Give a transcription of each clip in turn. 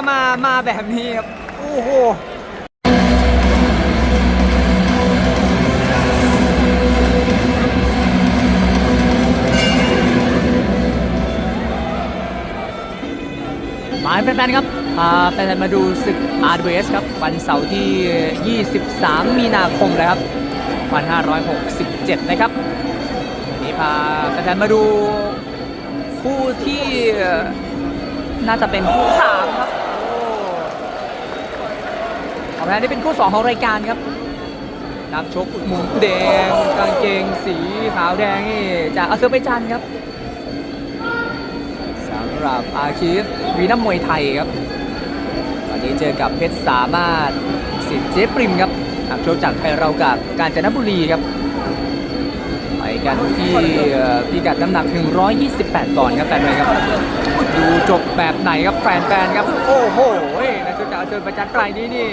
ก็มามาแบบนี้ครับ โอ้โหมาแฟนๆครับพาแฟนๆมาดูศึก RWS ครับ วันเสาร์ที่ 23 มีนาคมนะครับ 1567 นะครับนนี้พาแฟนๆมาดูคู่ที่น่าจะเป็นคู่3ครับ นี่เป็นคู่2ของรายการครับนักชกหมุนแดงกางเกงสีขาวแดงนี่จากอาเซอร์ไบจานครับสำหรับอาคีฟวีนัมมวยไทยครับวันนี้เจอกับเพชรสามารถสิทธิ์เจปริมครับนักชกจากไทยเรากับกาญจนบุรีครับไปกันที่เอ่อพิกัดน้ำหนัก 128ปอนด์ครับแฟนๆครับดูจบแบบไหนครับแฟนๆครับโอ้โหนักชกจากอาเซอร์ไบจานรายนี้นี่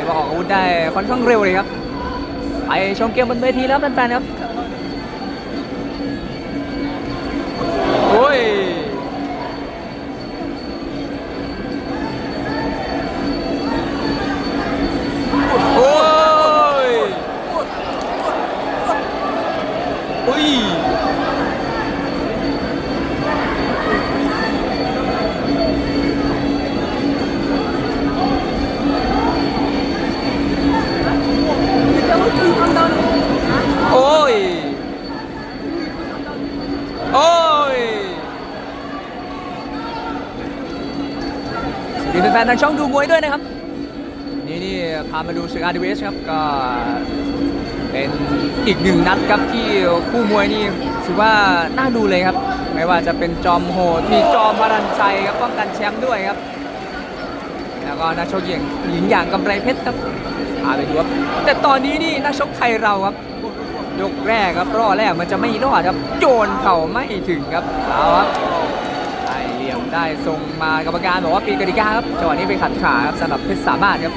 เดี๋ยวมาออกอาวุธได้ค่อนข้างเร็วเลยครับ ไปชมเกมบนเวทีแล้วแฟนๆครับ โอ้ย โอ้ยอุ้ย โอ้ย โอ้ย สวัสดีแฟ นๆทางช่องดูมวยด้วยนะครับ นี่นี่พามาดูศึก RDS ครับก็เป็นอีกหนึ่งนัดครับที่คู่มวยนี่ถือว่าน่าดูเลยครับ ไม่ว่าจะเป็นจอมโหดมีจอมพรันชัยครับป้องกันแชมป์ด้วยครับ แล้วก็นักชกหญิงหญิงอย่างกำไรเพชรครับพาไปดูครับแต่ตอนนี้นี่นักชกไทยเราครับยกแรกครับรอแรกมันจะไม่รอดครับ โจนเข่าไม่ถึงครับเอาครับ เหลี่ยมได้ทรงมากรรมการบอกว่าปีกติกาครับจังหวะนี้ไปขัดขาครับสำหรับเพชรสามารถครับ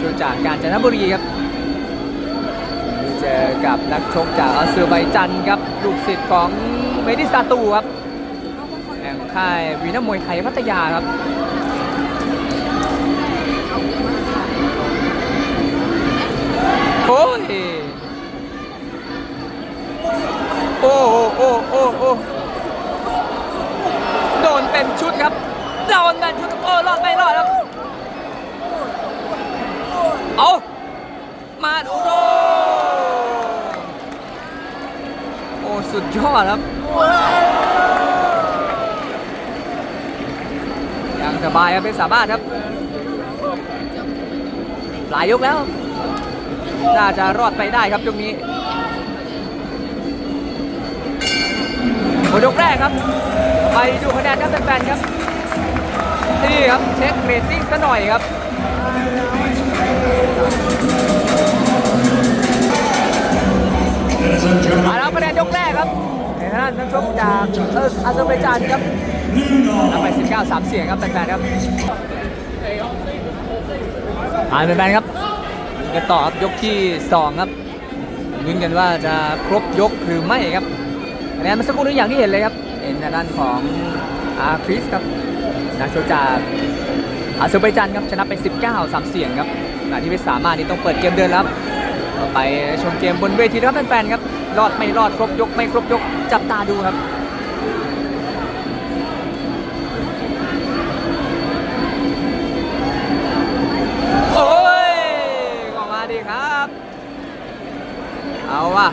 ชกจากการจนบุรีครับเจอกับนักชกจากอาเซอร์ไบจันครับลูกศิษย์ของเมดิซาตูครับแห่งค่ายวีนัมมวยไทยพัทยาครับโอ้ยโอ้โอ้โดนเป็นชุดครับ โดนเป็นชุดโอ้รอดไม่รอดครับเอามาดูโดโอ้สุดยอดครับยังสบายครับเป็นสามารถครับ หลายยกแล้ว น่าจะรอดไปได้ครับตรงนี้หมดยกแรกครับ ไปดูคะแนนครับแฟนๆครับ นี่ครับ เช็คเรตติ้งซะหน่อยครับมาแล้วคะแนนยกแรกครับในทางด้านนักชกจากเอออาเซอร์ไบจานครับนำไป 19 3 เสียงครับแฟนๆครับอ่านแฟนครับกันต่อครับยกที่ 2 ครับลุ้นกันว่าจะครบยกหรือไม่ครับคะแนนมื่อสักครู่นี้อย่างที่เห็นเลยครับเป็นทางด้านของอาคริสครับ นักชกจากอาเซอร์ไบจานครับชนะไป 19 3 เสียงครับขณะที่เพชรสามารถนี่ต้องเปิดเกมเดินแล้วครับต่อไปชมเกมบนเวทีครับแฟนๆครับรอดไม่รอดครบยกไม่ครบยกจับตาดูครับโอ้ยออกมาดีครับ เอาว่ะ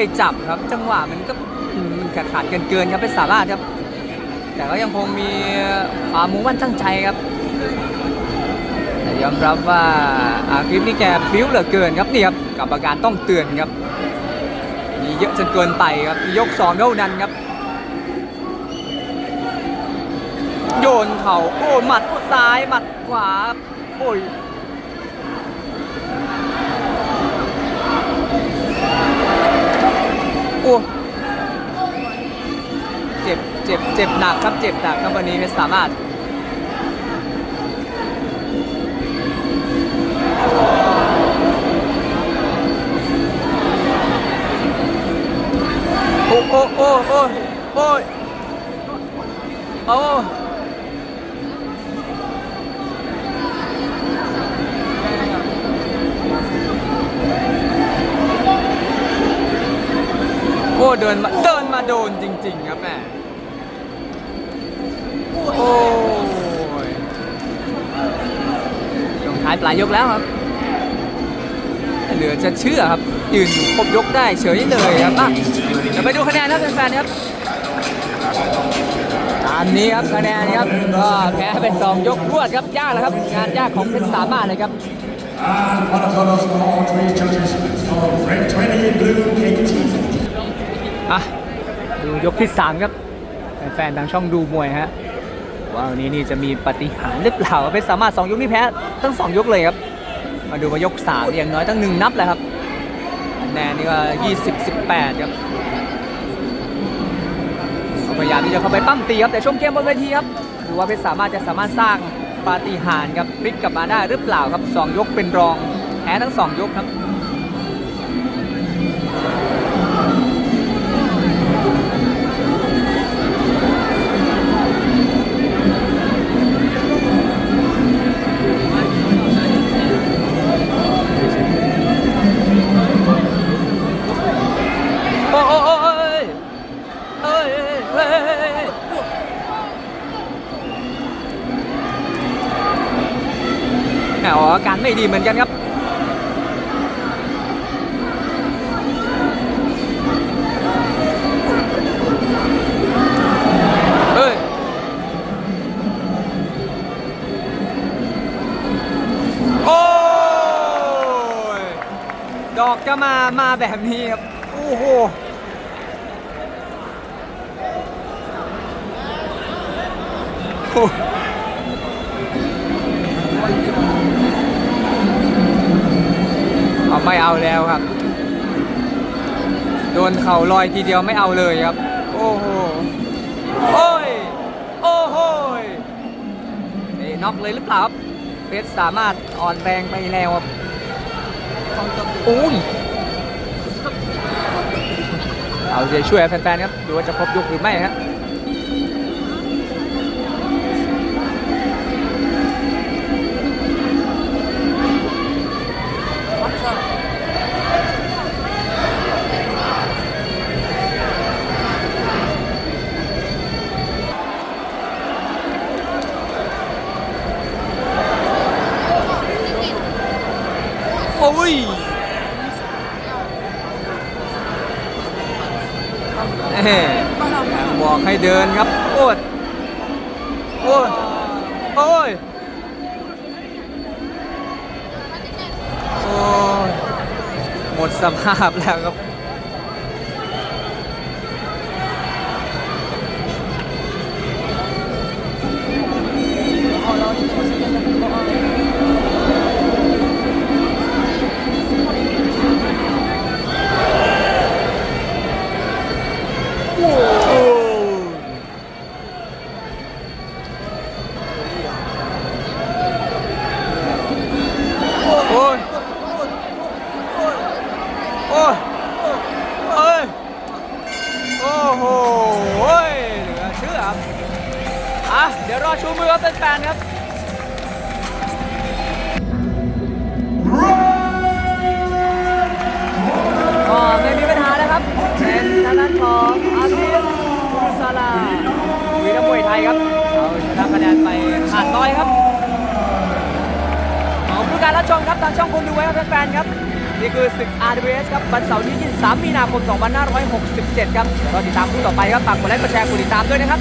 ไปจับครับ จังหวะมันก็ขาดขาดเกินเกินๆครับเป็นสามาครับ แต่ก็ยังคงมีความมุ่งมั่นตั้งใจครับแต่ยอมรับว่าอาคลิปนี้แกพิ้วเหลือเกินครับนี่ครับกรรมการต้องเตือนครับมีเยอะจนเกินไปครับยกสองเท่านั้นครับโยนเข่าโอ้หมัดซ้ายหมัดขวาโอ้ยโอ้ เจ็บเจ็บเจ็บหนักครับเจ็บหนักครับวันนี้เพชรสามารถโอ้โอ้โอ้โอ้โอ้ อ้โอ้เดินมาเดินมาโดนจริง ๆ ครับแม่โอ้ยลงท้ายปลายยกแล้วครับ เหลือจะเชื่อครับ ยืนครบยกได้เฉยเลยครับอะเดี๋ยวไปดูคะแนนครับแฟนๆครับตามนี้ครับคะแนนครับก็แพ้ไปสองยกรวดครับยากแล้วครับ งานยากของเพชรสามารถเลยครับ And one of those all อะดูยกที่ 3 ครับ แฟนๆทางช่องดูมวยฮะว่าวันนี้นี่จะมีปฏิหารหรือเปล่าเพชรสามารถ 2 ยกนี่แพ้ทั้ง 2 ยกเลยครับ มาดูว่ายก3อย่างน้อยตั้งหนึ่งนับแหละครับคะแนนนี่ก็20 18ครับพยายามที่จะเข้าไปปั้มตีครับแต่ช่วงเกมบนเวทีครับดูว่าเพชรสามารถจะสามารถสร้างปาฏิหาริย์ครับพลิกกลับมาได้หรือเปล่าครับ 2 ยกเป็นรองแพ้ทั้ง 2 ยกครับ ดีเหมือนกันครับเอ้ยโอ้ยดอกจะมามาแบบนี้ครับ โอ้โหโอ้เอา ไม่เอาแล้วครับ โดนเข่าลอยทีเดียวไม่เอาเลยครับ โอ้โหโอ้ยโอ้โหยนี่น็อกเลยหรือเปล่าครับเพชรสามารถอ่อนแรงไปแล้วครับโอ้ยเอาใจช่วยแฟนๆครับดูว่าจะครบยกหรือไม่ฮะโแหม่บอกให้เดินครับ โอ้ยโอ้ยโอ้ยโอ้ยหมดสภาพแล้วครับโครับขอบคุณการรับชมครับทางช่องคนดูไว้ครับแฟนๆครับ นี่คือศึก RWS ครับวันเสาร์ที่ 23 มีนาคม 2567 ครับเดี๋ยวเรอติดตามคู่ต่อไปครับฝากกดไลค์กดแชร์กดติดตามด้วยนะครับ